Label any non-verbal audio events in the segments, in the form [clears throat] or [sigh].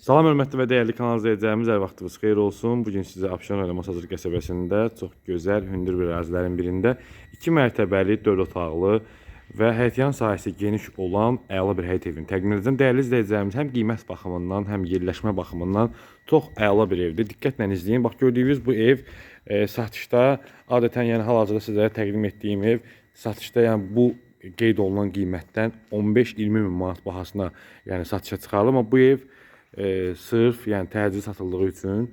Salam hörmətli və dəyərli kanal izləyicilərimiz, hər vaxtınız xeyir olsun. Bu gün sizə Abşeron rayonu Masazır qəsəbəsində çox gözəl, hündür bir ərazilərin birində 2 mərtəbəli, 4 otaqlı və həyətyan sahəsi geniş olan əla bir həyət evini təqdim edəcəm. Dəyərli izləyicilərimiz, həm qiymət baxımından, həm yerləşmə baxımından çox əla bir evdir. Diqqətlə izləyin. Bax gördüyünüz bu ev e, satışda adətən yəni hal-hazırda sizlərə təqdim etdiyim ev satışda yəni bu qeyd olunan qiymətdən 15-20 min manat bahasına yəni satışa çıxarılır. Amma bu ev e, sırf yəni təcili satıldığı üçün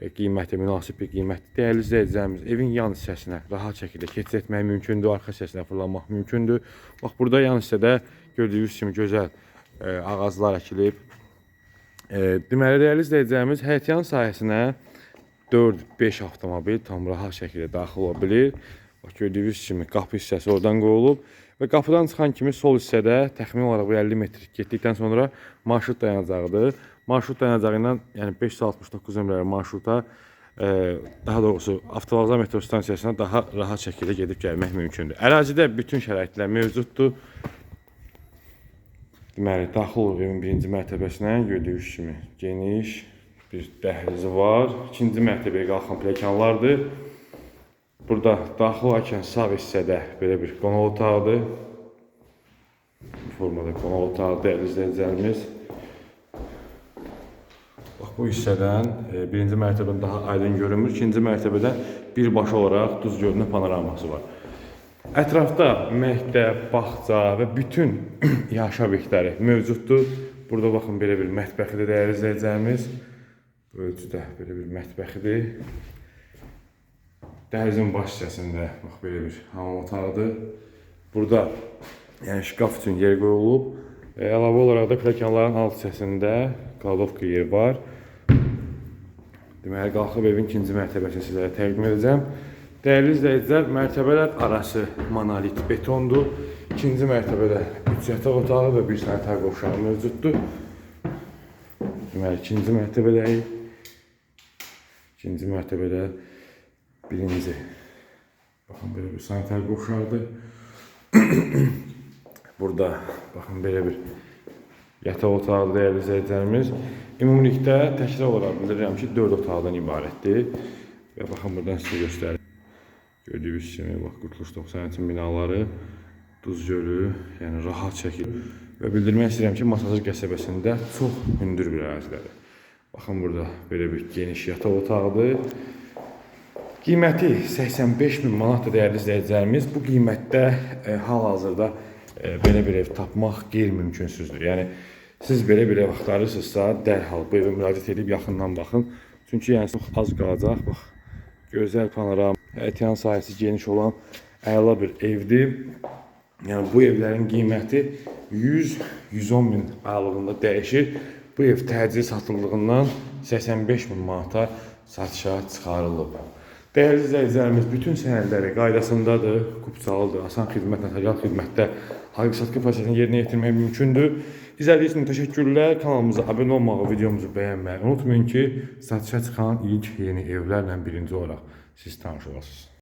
e, qiyməti münasib bir qiymətdir. Dəyərli izləyicilərimiz, evin yan hissəsinə rahat şəkildə keçid etmək mümkündür, arxa hissəsinə fırlanmaq mümkündür. Bax burada yan hissədə gördüyünüz kimi gözəl e, ağaclar əkilib. E, deməli dəyərli izləyicilərimiz, həyətyan sahəsinə 4-5 avtomobil tam rahat şəkildə daxil ola bilir. Bax gördüyünüz kimi qapı hissəsi oradan qoyulub və qapıdan çıxan kimi sol hissədə təxmini olaraq bir 50 metr getdikdən sonra marşrut dayanacağıdır. Marşrut dayanacağı ilə yəni 569 nömrəli marşruta e, daha doğrusu avtovağzal metro stansiyasına daha rahat şəkildə gedib gəlmək mümkündür. Ərazidə bütün şəraitlər mövcuddur. Deməli, daxil oluruq evin birinci mərtəbəsinə. Gördüyünüz kimi geniş bir dəhlizi var. İkinci mərtəbəyə qalxan pilləkənlardır. Burada daxil olarkən sağ hissədə belə bir qonaq otağıdır. Bu formada qonaq otağı dəyərli izləyicilərimiz. Bax bu hissədən e, birinci mərtəbədən daha aydın görünmür. İkinci mərtəbədə birbaşa olaraq Duz gölünün panoraması var. Ətrafda məktəb, bağça və bütün [clears throat] yaşayış obyektləri mövcuddur. Burada baxın belə bir mətbəxidir dəyərli izləyicilərimiz. Ölçüdə belə bir mətbəxidir. Dəhlizin baş hissəsində bax belə bir hamam otağıdır. Burada yəni şkaf üçün yer qoyulub. E, əlavə olaraq da pilləkənlərin alt hissəsində kladovka yeri var. Deməli qalxıb evin ikinci mərtəbəsini sizlərə təqdim edəcəm. Dəyərli izləyicilər, mərtəbələr arası monolit betondur. İkinci mərtəbədə 3 yataq otağı və 1 sanitар qovşağı mövcuddur. Deməli ikinci mərtəbədəyik. İkinci mərtəbədə birinci. Baxın belə bir sanitar qovşaqdır. [clears throat] Burada baxın belə bir yataq otağı dəyərli izləyicilərimiz. Ümumilikdə təkrar olaraq bildirirəm ki, 4 otaqdan ibarətdir. Və baxın buradan sizə göstərim. Gördüyünüz kimi bax Qurtuluş 93 binaları, Duz gölü, yəni rahat şəkil və bildirmək istəyirəm ki, Masazır qəsəbəsində çox hündür bir ərazilərdir. Baxın burada belə bir geniş yataq otağıdır. Qiyməti 85 min manatdır dəyərli izləyicilərimiz. Bu qiymətdə e, hal-hazırda belə bir ev tapmaq qeyri-mümkünsüzdür. Yəni siz belə bir ev axtarırsınızsa, dərhal bu evə müraciət edib yaxından baxın. Çünki yəni çox az qalacaq. Bax, gözəl panoram, həyətyan sahəsi geniş olan əla bir evdir. Yəni bu evlərin qiyməti 100-110 min aralığında dəyişir. Bu ev təcili satıldığından 85 min manata satışa çıxarılıb. Dəyərli izləyicilərimiz, bütün sənədləri qaydasındadır, kupçalıdır, asan xidmət, notarial xidmətdə haqq-satqı prosesini yerinə yetirmək mümkündür. İzlədiyiniz üçün təşəkkürlər. Kanalımıza abunə olmağı, videomuzu bəyənməyi unutmayın ki, satışa çıxan ilk yeni evlərlə birinci olaraq siz tanış olasınız.